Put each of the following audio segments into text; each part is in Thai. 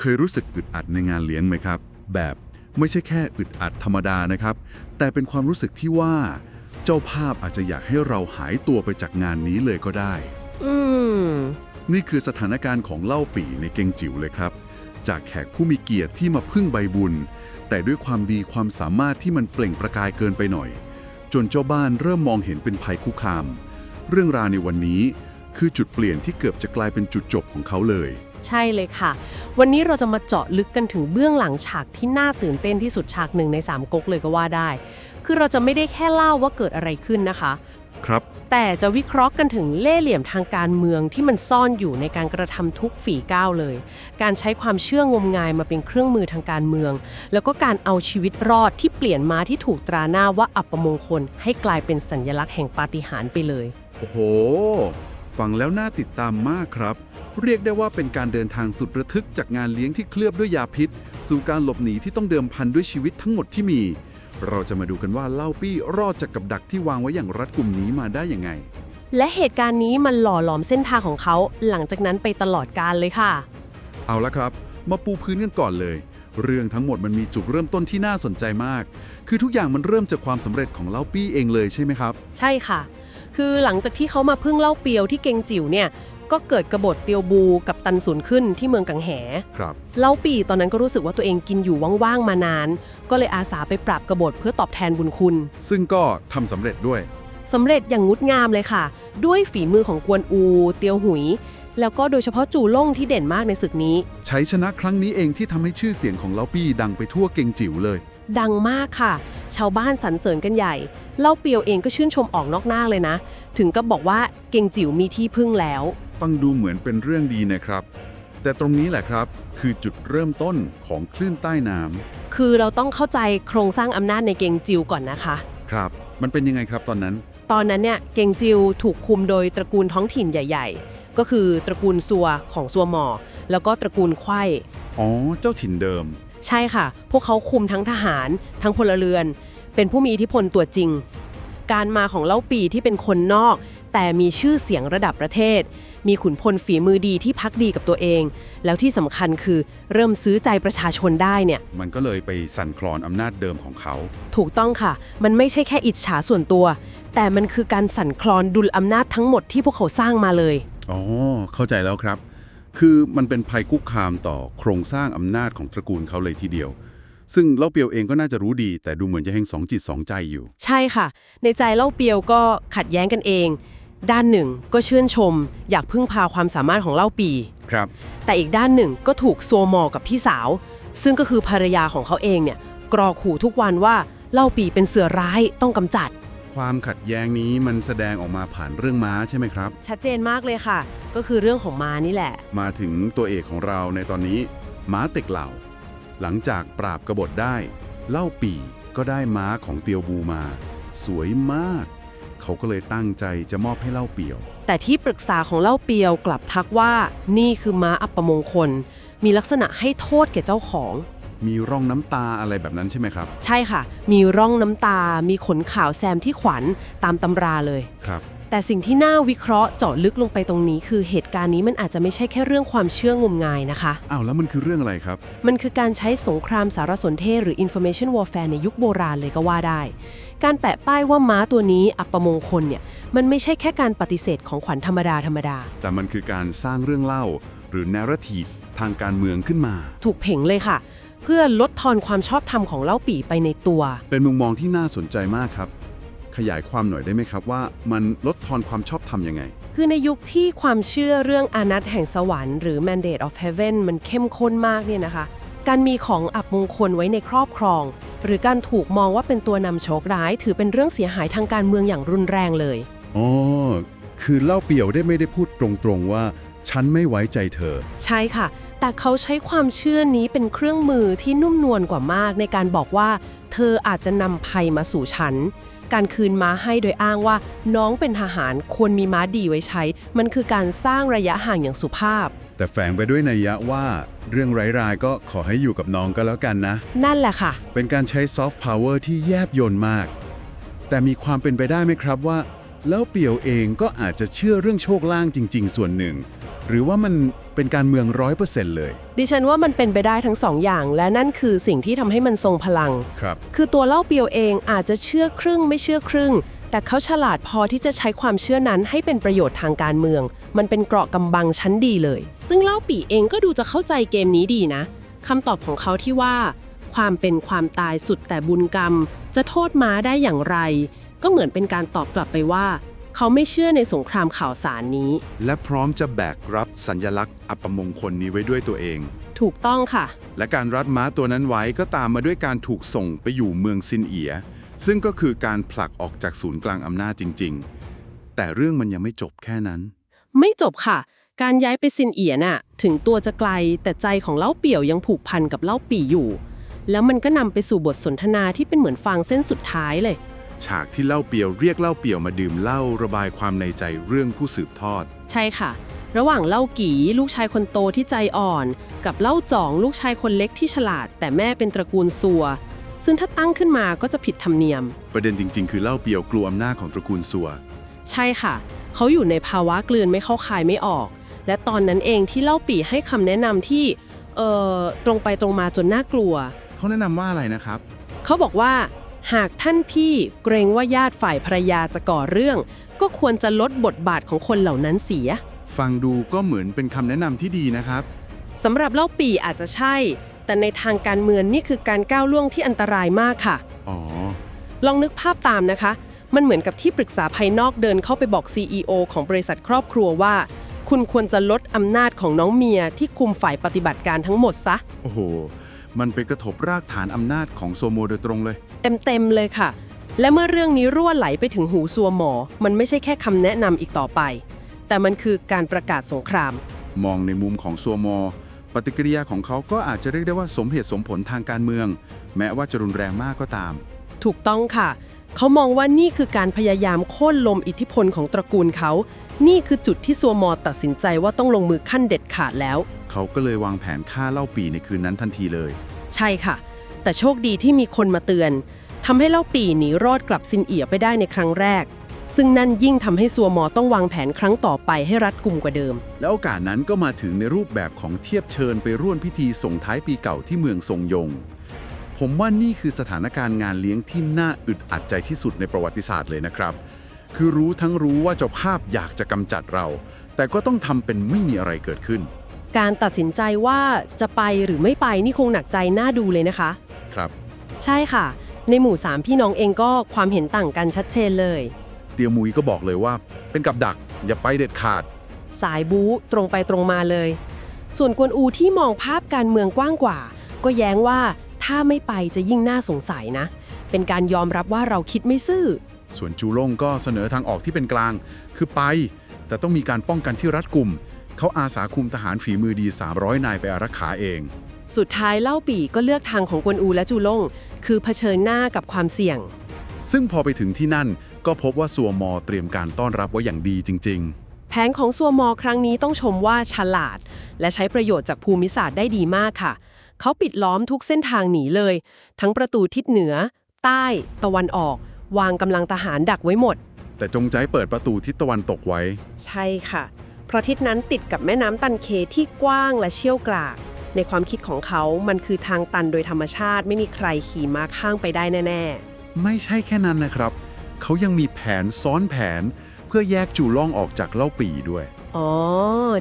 เคยรู้สึกอึดอัดในงานเลี้ยงไหมครับ แบบไม่ใช่แค่อึดอัดธรรมดานะครับ แต่เป็นความรู้สึกที่ว่า เจ้าภาพอาจจะอยากให้เราหายตัวไปจากงานนี้เลยก็ได้ อืม นี่คือสถานการณ์ของเล่าปี่ในเกงจิ๋วเลยครับ จากแขกผู้มีเกียรติที่มาพึ่งใบบุญ แต่ด้วยความดีความสามารถที่มันเปล่งประกายเกินไปหน่อย จนเจ้าบ้านเริ่มมองเห็นเป็นภัยคุกคาม เรื่องราวในวันนี้คือจุดเปลี่ยนที่เกือบจะกลายเป็นจุดจบของเขาเลย ใช่เลยค่ะ วันนี้เราจะมาเจาะลึกกันถึงเบื้องหลังฉากที่น่าตื่นเต้นที่สุดฉากหนึ่งในสามก๊กเลยก็ว่าได้ คือเราจะไม่ได้แค่เล่าว่าเกิดอะไรขึ้นนะคะ ครับ แต่จะวิเคราะห์กันถึงเล่ห์เหลี่ยมทางการเมืองที่มันซ่อนอยู่ในการกระทำทุกฝีก้าวเลย การใช้ความเชื่องมงายมาเป็นเครื่องมือทางการเมือง แล้วก็การเอาชีวิตรอดที่เปลี่ยนมาที่ถูกตราหน้าว่าอัปมงคล ให้กลายเป็นสัญลักษณ์แห่งปาฏิหาริย์ไปเลย โอ้โห ฟังแล้วน่าติดตามมากครับ เรียกได้ว่าเป็นการเดินทางสุดระทึกจากงานเลี้ยงที่เคลือบด้วยยาพิษ สู่การหลบหนีที่ต้องเดิมพันด้วยชีวิตทั้งหมดที่มี เราจะมาดูกันว่าเล่าปี้รอดจากกับดักที่วางไว้อย่างรัดกุมนี้มาได้ยังไง และเหตุการณ์นี้มันหล่อหลอมเส้นทางของเขาหลังจากนั้นไปตลอดกาลเลยค่ะ เอาละครับ มาปูพื้นกันก่อนเลย เรื่องทั้งหมดมันมีจุดเริ่มต้นที่น่าสนใจมาก คือทุกอย่างมันเริ่มจากความสำเร็จของเล่าปี้เองเลยใช่ไหมครับ ใช่ค่ะ คือหลังจากที่เขามาพึ่งเล่าเปียวที่เกงจิ๋วเนี่ย ก็เกิดกบฏเตียวบูกับตันศูนย์ขึ้นที่เมืองกังแหครับเล่าปีตอนนั้นก็รู้สึกว่าตัวเองกินอยู่ว่างๆมานาน ก็เลยอาสาไปปราบกบฏเพื่อตอบแทนบุญคุณ ซึ่งก็ทำสำเร็จด้วย สำเร็จอย่างงดงามเลยค่ะ ด้วยฝีมือของกวนอู เตียวหุย แล้วก็โดยเฉพาะจู่ล่งที่เด่นมากในศึกนี้ ใช้ชนะครั้งนี้เองที่ทำให้ชื่อเสียงของเล่าปี้ดังไปทั่วเกงจิ๋วเลย ดังมากค่ะ ชาวบ้านสรรเสริญกันใหญ่ เล่าเปียวเองก็ชื่นชมออกนอกหน้าเลยนะ ถึงกับบอกว่าเกงจิ๋วมีที่พึ่งแล้ว ฟังดูเหมือนเป็นเรื่องดีนะครับ แต่ตรงนี้แหละครับ คือจุดเริ่มต้นของคลื่นใต้น้คือเราต้องเข้าใจโครงสร้างอำนาจในเกงจิวก่อนนะคะำครับ มันเป็นยังไงครับตอนนั้น ตอนนั้นเนี่ยเกงจิวถูกคุมโดยตระกูลท้องถิ่นใหญ่ ๆ ก็คือตระกูลซัวของซัวหมอ แล้วก็ตระกูลไขว้ อ๋อ เจ้าถิ่นเดิม ใช่ค่ะ พวกเขาคุมทั้งทหาร ทั้งพลเรือน เป็นผู้มีอิทธิพลตัวจริง การมาของเล่าปีที่เป็นคนนอก แต่มีชื่อเสียงระดับประเทศ มีขุนพลฝีมือดีที่พักดีกับตัวเอง แล้วที่สำคัญคือเริ่มซื้อใจประชาชนได้เนี่ย มันก็เลยไปสั่นคลอนอำนาจเดิมของเขา ถูกต้องค่ะ มันไม่ใช่แค่อิจฉาส่วนตัว แต่มันคือการสั่นคลอนดุลอำนาจทั้งหมดที่พวกเขาสร้างมาเลย อ๋อ เข้าใจแล้วครับ คือมันเป็นภัยคุกคามต่อโครงสร้างอำนาจของตระกูลเขาเลยทีเดียวซึ่งเล่าเปียวเองก็น่าจะรู้ดี แต่ดูเหมือนจะแห่งสองจิตสองใจอยู่ ใช่ค่ะ ในใจเล่าเปียวก็ขัดแย้งกันเอง ด้านหนึ่งก็ชื่นชม อยากพึ่งพาความสามารถของเล่าปี ครับ แต่อีกด้านหนึ่งก็ถูกซัวหมอกับพี่สาว ซึ่งก็คือภรรยาของเขาเองเนี่ยกรอกขู่ทุกวันว่าเล่าปีเป็นเสือร้ายต้องกำจัด ความขัดแย้งนี้มันแสดงออกมาผ่านเรื่องม้าใช่ไหมครับ ชัดเจนมากเลยค่ะ ก็คือเรื่องของมานี่แหละ มาถึงตัวเอกของเราในตอนนี้ ม้าเต็กเหล่า หลังจากปราบกบฏได้ เล่าปี่ก็ได้ม้าของเตียวบูมา สวยมาก เขาก็เลยตั้งใจจะมอบให้เล่าเปี่ยว แต่ที่ปรึกษาของเล่าเปียวกลับทักว่านี่คือม้าอัปมงคล มีลักษณะให้โทษแก่เจ้าของ มีร่องน้ำตาอะไรแบบนั้นใช่ไหมครับ ใช่ค่ะ มีร่องน้ำตา มีขนขาวแซมที่ขวัญตามตำราเลย ครับ แต่สิ่งที่น่าวิเคราะห์เจาะลึกลงไปตรงนี้ คือเหตุการณ์นี้มันอาจจะไม่ใช่แค่เรื่องความเชื่องมงายนะคะ อ้าวแล้วมันคือเรื่องอะไรครับ มันคือการใช้สงครามสารสนเทศหรือ information warfare ในยุคโบราณเลยก็ว่าได้ การแปะป้ายว่าม้าตัวนี้อัปมงคลเนี่ยมันไม่ใช่แค่การปฏิเสธของขวัญธรรมดาธรรมดา แต่มันคือการสร้างเรื่องเล่า หรือ narrative ทางการเมืองขึ้นมา ถูกเพ่งเลยค่ะ เพื่อลดทอนความชอบธรรมของเล่าปี่ไปในตัว เป็นมุมมองที่น่าสนใจมากครับ ขยายความหน่อยได้ไหมครับว่า มันลดทอนความชอบธรรมยังไง คือในยุคที่ความเชื่อเรื่องอานัตแห่งสวรรค์หรือ mandate of heaven มันเข้มข้นมากเนี่ยนะคะ การมีของอับมงคลไว้ในครอบครอง หรือการถูกมองว่าเป็นตัวนำโชคร้าย ถือเป็นเรื่องเสียหายทางการเมืองอย่างรุนแรงเลยอ๋อคือเล่าเปี่ยวได้ไม่ได้พูดตรงๆว่า ฉันไม่ไว้ใจเธอ ใช่ค่ะ แต่เขาใช้ความเชื่อนี้เป็นเครื่องมือที่นุ่มนวลกว่ามากในการบอกว่า เธออาจจะนำภัยมาสู่ฉัน การคืนม้าให้โดยอ้างว่า น้องเป็นทหารควรมีม้าดีไว้ใช้ มันคือการสร้างระยะห่างอย่างสุภาพ แต่แฝงไปด้วยนัยยะว่า เรื่องร้ายๆก็ขอให้อยู่กับน้องก็แล้วกันนะ นั่นแหละค่ะ เป็นการใช้ซอฟต์พาวเวอร์ที่แยบยลมาก แต่มีความเป็นไปได้ไหมครับว่า แล้วเปี่ยวเองก็อาจจะเชื่อเรื่องโชคล่างจริง ๆ ส่วนหนึ่ง หรือว่ามัน เป็นการเมืองร้อยเปอร์เซ็นต์เลย ดิฉันว่ามันเป็นไปได้ทั้งสองอย่าง และนั่นคือสิ่งที่ทำให้มันทรงพลัง ครับ คือตัวเล่าเปียวเองอาจจะเชื่อครึ่งไม่เชื่อครึ่ง แต่เขาฉลาดพอที่จะใช้ความเชื่อนั้นให้เป็นประโยชน์ทางการเมือง มันเป็นเกราะกำบังชั้นดีเลย ซึ่งเล่าปีเองก็ดูจะเข้าใจเกมนี้ดีนะคำตอบของเขาที่ว่า ความเป็นความตายสุดแต่บุญกรรม จะโทษม้าได้อย่างไร ก็เหมือนเป็นการตอบกลับไปว่า เขาไม่เชื่อในสงครามข่าวสารนี้ และพร้อมจะแบกรับสัญญลักษณ์อัปมงคลนี้ไว้ด้วยตัวเอง ถูกต้องค่ะ และการรัดม้าตัวนั้นไว้ก็ตามมาด้วยการถูกส่งไปอยู่เมืองซินเอีย ซึ่งก็คือการผลักออกจากศูนย์กลางอำนาจจริง ๆ แต่เรื่องมันยังไม่จบแค่นั้น ไม่จบค่ะ การย้ายไปซินเอียน่ะ ถึงตัวจะไกลแต่ใจของเล่าเปี่ยวยังผูกพันกับเล่าปี่อยู่ แล้วมันก็นำไปสู่บทสนทนาที่เป็นเหมือนฟางเส้นสุดท้ายเลย ฉากที่เล่าเปียวเรียกเล่าเปียวมาดื่มเหล้าระบายความในใจเรื่องผู้สืบทอด ใช่ค่ะ ระหว่างเล่ากีลูกชายคนโตที่ใจอ่อน กับเล่าจ่องลูกชายคนเล็กที่ฉลาด แต่แม่เป็นตระกูลซัว ซึ่งถ้าตั้งขึ้นมาก็จะผิดธรรมเนียม ประเด็นจริง ๆ คือเล่าเปียวกลัวอำนาจของตระกูลซัว ใช่ค่ะ เขาอยู่ในภาวะกลืนไม่เข้าคายไม่ออก และตอนนั้นเองที่เล่าปี่ให้คำแนะนำที่เอ่อตรงไปตรงมาจนน่ากลัว เขาแนะนำว่าอะไรนะครับ เขาบอกว่า หากท่านพี่เกรงว่าญาติฝ่ายภรรยาจะก่อเรื่อง ก็ควรจะลดบทบาทของคนเหล่านั้นเสีย ฟังดูก็เหมือนเป็นคำแนะนำที่ดีนะครับ สำหรับเล่าปีอาจจะใช่ แต่ในทางการเมืองนี่คือการก้าวล่วงที่อันตรายมากค่ะ อ๋อ ลองนึกภาพตามนะคะ มันเหมือนกับที่ปรึกษาภายนอกเดินเข้าไปบอก CEO ของบริษัทครอบครัวว่า คุณควรจะลดอำนาจของน้องเมียที่คุมฝ่ายปฏิบัติการทั้งหมดซะ โอ้โห มันไปกระทบรากฐานอำนาจของโซโมโดยตรงเลย เต็มๆเลยค่ะ และเมื่อเรื่องนี้รั่วไหลไปถึงหูซัวหมอ มันไม่ใช่แค่คำแนะนำอีกต่อไป แต่มันคือการประกาศสงคราม มองในมุมของซัวมอ ปฏิกิริยาของเขาก็อาจจะเรียกได้ว่าสมเหตุสมผลทางการเมือง แม้ว่าจะรุนแรงมากก็ตาม ถูกต้องค่ะ เขามองว่านี่คือการพยายามโค่นลมอิทธิพลของตระกูลเขา นี่คือจุดที่ซัวมอตัดสินใจว่าต้องลงมือขั้นเด็ดขาดแล้ว เขาก็เลยวางแผนฆ่าเล่าปีในคืนนั้นทันทีเลย ใช่ค่ะ แต่โชคดีที่มีคนมาเตือนทำให้เล่าปีหนีรอดกลับซินเอียไปได้ในครั้งแรก ซึ่งนั่นยิ่งทำให้ซัวมอต้องวางแผนครั้งต่อไปให้รัดกุมกว่าเดิม แล้วโอกาสนั้นก็มาถึงในรูปแบบของเทียบเชิญไปร่วมพิธีส่งท้ายปีเก่าที่เมืองทรงยง ผมว่านี่คือสถานการณ์งานเลี้ยงที่น่าอึดอัดใจที่สุดในประวัติศาสตร์เลยนะครับ คือรู้ทั้งรู้ว่าเจ้าภาพอยากจะกำจัดเรา แต่ก็ต้องทำเป็นไม่มีอะไรเกิดขึ้น การตัดสินใจว่าจะไปหรือไม่ไปนี่คงหนักใจน่าดูเลยนะคะ ครับ ใช่ค่ะ ในหมู่สามพี่น้องเองก็ความเห็นต่างกันชัดเจนเลย เตียมุยก็บอกเลยว่า เป็นกับดักอย่าไปเด็ดขาด สายบู๊ตรงไปตรงมาเลย ส่วนกวนอูที่มองภาพการเมืองกว้างกว่า ก็แย้งว่า ถ้าไม่ไปจะยิ่งน่าสงสัยนะ เป็นการยอมรับว่าเราคิดไม่ซื่อ ส่วนจูล่งก็เสนอทางออกที่เป็นกลาง คือไป แต่ต้องมีการป้องกันที่รัดกุม เขาอาสาคุมทหารฝีมือดี 300 นายไปอารักขาเอง สุดท้ายเล่าปี่ก็เลือกทางของกวนอูและจูล่ง คือเผชิญหน้ากับความเสี่ยง ซึ่งพอไปถึงที่นั่นก็พบว่าซัวมอเตรียมการต้อนรับไว้อย่างดีจริงแผนของซัวมอครั้งนี้ต้องชมว่าฉลาด และใช้ประโยชน์จากภูมิศาสตร์ได้ดีมากค่ะ เขาปิดล้อมทุกเส้นทางหนีเลย ทั้งประตูทิศเหนือ ใต้ ตะวันออก วางกำลังทหารดักไว้หมดๆแต่จงใจเปิดประตูทิศตะวันตกไว้ ใช่ค่ะ เพราะทิศนั้นติดกับแม่น้ำตันเคที่กว้างและเชี่ยวกราก ในความคิดของเขา มันคือทางตันโดยธรรมชาติไม่มีใครขี่ม้าข้างไปได้แน่ไม่ใช่แค่นั้นนะครับ เขายังมีแผนซ้อนแผน เพื่อแยกจูล่องออกจากเล่าปีด้วย ๆ อ๋อ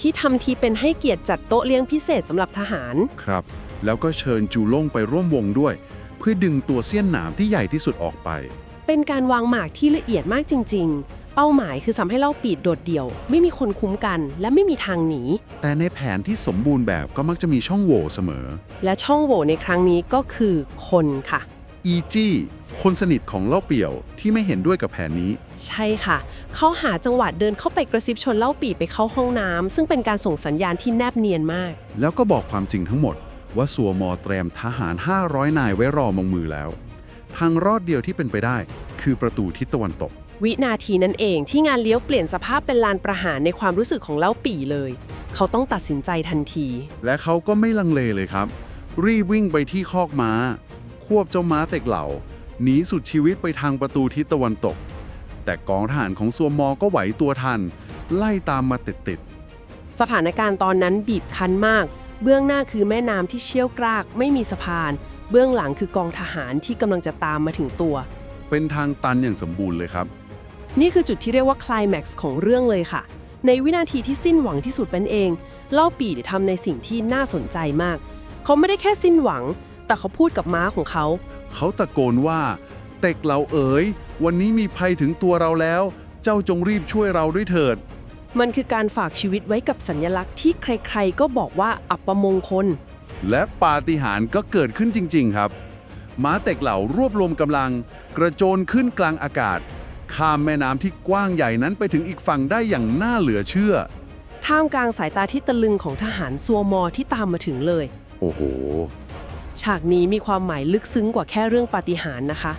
ที่ทำทีเป็นให้เกียรติจัดโต๊ะเลี้ยงพิเศษสำหรับทหาร ครับ แล้วก็เชิญจูล่งไปร่วมวงด้วย เพื่อดึงตัวเสี้ยนหนามที่ใหญ่ที่สุดออกไป เป็นการวางหมากที่ละเอียดมากจริง ๆ เป้าหมายคือทำให้เล่าปีดโดดเดี่ยว ไม่มีคนคุ้มกันและไม่มีทางหนี แต่ในแผนที่สมบูรณ์แบบก็มักจะมีช่องโหว่เสมอ และช่องโหว่ในครั้งนี้ก็คือคนค่ะ อีจี้ คนสนิทของเล่าเปี่ยวที่ไม่เห็นด้วยกับแผนนี้ ใช่ค่ะ เขาหาจังหวะเดินเข้าไปกระซิบชนเล่าปีไปเข้าห้องน้ำซึ่งเป็นการส่งสัญญาณที่แนบเนียนมาก แล้วก็บอกความจริงทั้งหมด ว่าสัวมอเตรียมทหาร 500 นายไว้รอมงมือแล้ว ทางรอดเดียวที่เป็นไปได้ คือประตูทิศตะวันตก วินาทีนั้นเองที่งานเลี้ยวเปลี่ยนสภาพเป็นลานประหารในความรู้สึกของเล่าปีเลย เขาต้องตัดสินใจทันที และเขาก็ไม่ลังเลเลยครับ รีบวิ่งไปที่คอกม้า ควบเจ้าม้าเต็กเหล่าหนีสุดชีวิตไปทางประตูทิศตะวันตก แต่กองทหารของซัวมอก็ไหวตัวทัน ไล่ตามมาติดสถานการณ์ตอนนั้นบีบคั้นมาก เบื้องหน้าคือแม่น้ำที่เชี่ยวกราก ไม่มีสะพาน เบื้องหลังคือกองทหารที่กำลังจะตามมาถึงตัว เป็นทางตันอย่างสมบูรณ์เลยครับ นี่คือจุดที่เรียกว่าคลายแม็กซ์ของเรื่องเลยค่ะ ในวินาทีที่สิ้นหวังที่สุดเป็นเอง เล่าปีทำในสิ่งที่น่าสนใจมาก เขาไม่ได้แค่สิ้นหวัง แต่เขาพูดกับม้าของเขา เขาตะโกนว่า เต็กเราเอ๋ย วันนี้มีภัยถึงตัวเราแล้ว เจ้าจงรีบช่วยเราด้วยเถิด มันคือการฝากชีวิตไว้กับสัญลักษณ์ที่ใครๆ ก็บอกว่าอัปมงคล และปาฏิหาริย์ก็เกิดขึ้นจริง ๆ ครับ ม้าเต็กเหล่ารวบรวมกำลัง กระโจนขึ้นกลางอากาศ ข้ามแม่น้ำที่กว้างใหญ่นั้นไปถึงอีกฝั่งได้อย่างน่าเหลือเชื่อ ท่ามกลางสายตาที่ตะลึงของทหารซัวมอที่ตามมาถึงเลย โอ้โห ฉากนี้มีความหมายลึกซึ้งกว่าแค่เรื่องปาฏิหาริย์นะคะ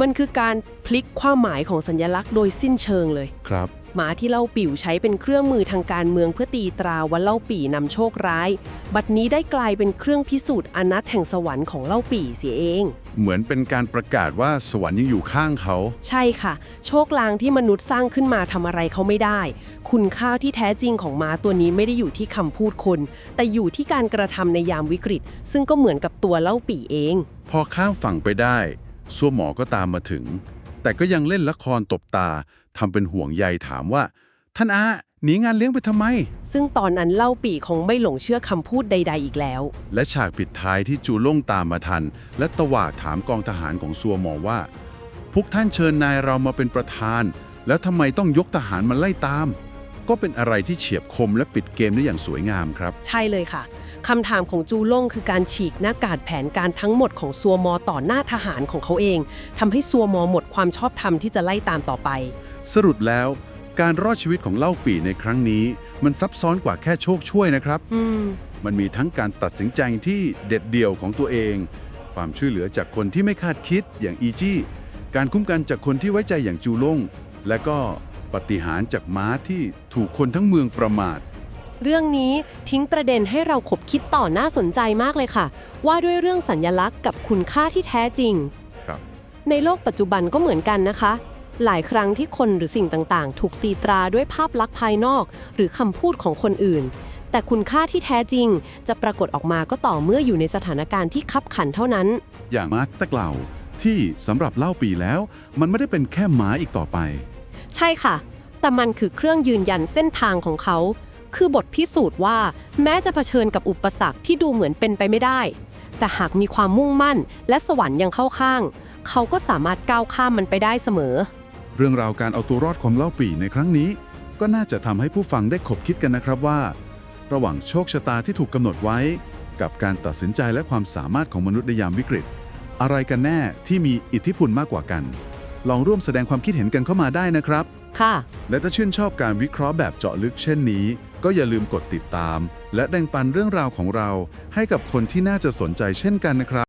มันคือการพลิกความหมายของสัญลักษณ์โดยสิ้นเชิงเลย ครับห มาที่เล่าปี่วใช้เป็นเครื่องมือทางการเมืองเพื่อตีตราว่าเล่าปี่นำโชคร้าย บัดนี้ได้กลายเป็นเครื่องพิสูจน์อนัตแห่งสวรรค์ของเล่าปี่เสียเอง เหมือนเป็นการประกาศว่าสวรรค์ยังอยู่ข้างเขา ใช่ค่ะ โชคลางที่มนุษย์สร้างขึ้นมาทำอะไรเขาไม่ได้ คุณค่าที่แท้จริงของม้าตัวนี้ไม่ได้อยู่ที่คำพูดคน แต่อยู่ที่การกระทำในยามวิกฤต ซึ่งก็เหมือนกับตัวเล่าปี่เอง พอข้ามฝั่งไปได้ซัวหมอก็ตามมาถึง แต่ก็ยังเล่นละครตบตา ทำเป็นห่วงใยถามว่า ท่านอาหนีงานเลี้ยงไปทำไม ซึ่งตอนนั้นเล่าปี่คงไม่หลงเชื่อคำพูดใด ๆ อีกแล้ว และฉากปิดท้ายที่จูล่งตามมาทัน และตวาดถามกองทหารของซัวหมอว่า พวกท่านเชิญนายเรามาเป็นประธาน แล้วทำไมต้องยกทหารมาไล่ตาม ก็เป็นอะไรที่เฉียบคมและปิดเกมได้อย่างสวยงามครับ ใช่เลยค่ะคำถามของจูล่งคือการฉีกหน้ากากแผนการทั้งหมดของซัวมอต่อหน้าทหารของเขาเองทำให้ซัวมอหมดความชอบธรรมที่จะไล่ตามต่อไป สรุปแล้ว การรอดชีวิตของเล่าปี่ในครั้งนี้ มันซับซ้อนกว่าแค่โชคช่วยนะครับ อืม มันมีทั้งการตัดสินใจที่เด็ดเดี่ยวของตัวเอง ความช่วยเหลือจากคนที่ไม่คาดคิดอย่างอีจี้ การคุ้มกันจากคนที่ไว้ใจอย่างจูล่งและก็ปาฏิหารย์จากม้าที่ถูกคนทั้งเมืองประมาท เรื่องนี้ทิ้งประเด็นให้เราขบคิดต่อน่าสนใจมากเลยค่ะ ว่าด้วยเรื่องสัญญลักษณ์กับคุณค่าที่แท้จริง ครับ ในโลกปัจจุบันก็เหมือนกันนะคะ หลายครั้งที่คนหรือสิ่งต่างๆ ถูกตีตราด้วยภาพลักษณ์ภายนอก หรือคำพูดของคนอื่น แต่คุณค่าที่แท้จริง จะปรากฏออกมาก็ต่อเมื่ออยู่ในสถานการณ์ที่คับขันเท่านั้น อย่างมาร์กตะกล่าวที่สำหรับเล่าปีแล้ว มันไม่ได้เป็นแค่ม้าอีกต่อไป ใช่ค่ะ แต่มันคือเครื่องยืนยันเส้นทางของเขา คือบทพิสูจน์ว่า แม้จะเผชิญกับอุปสรรคที่ดูเหมือนเป็นไปไม่ได้ แต่หากมีความมุ่งมั่น และสวรรค์ยังเข้าข้าง เขาก็สามารถก้าวข้ามมันไปได้เสมอ เรื่องราวการเอาตัวรอดของเล่าปีในครั้งนี้ ก็น่าจะทำให้ผู้ฟังได้ขบคิดกันนะครับว่า ระหว่างโชคชะตาที่ถูกกำหนดไว้ กับการตัดสินใจและความสามารถของมนุษย์ในยามวิกฤต อะไรกันแน่ที่มีอิทธิพลมากกว่ากัน ลองร่วมแสดงความคิดเห็นกันเข้ามาได้นะครับ ค่ะ และถ้าชื่นชอบการวิเคราะห์แบบเจาะลึกเช่นนี้ ก็อย่าลืมกดติดตาม และแบ่งปันเรื่องราวของเรา ให้กับคนที่น่าจะสนใจเช่นกันนะครับ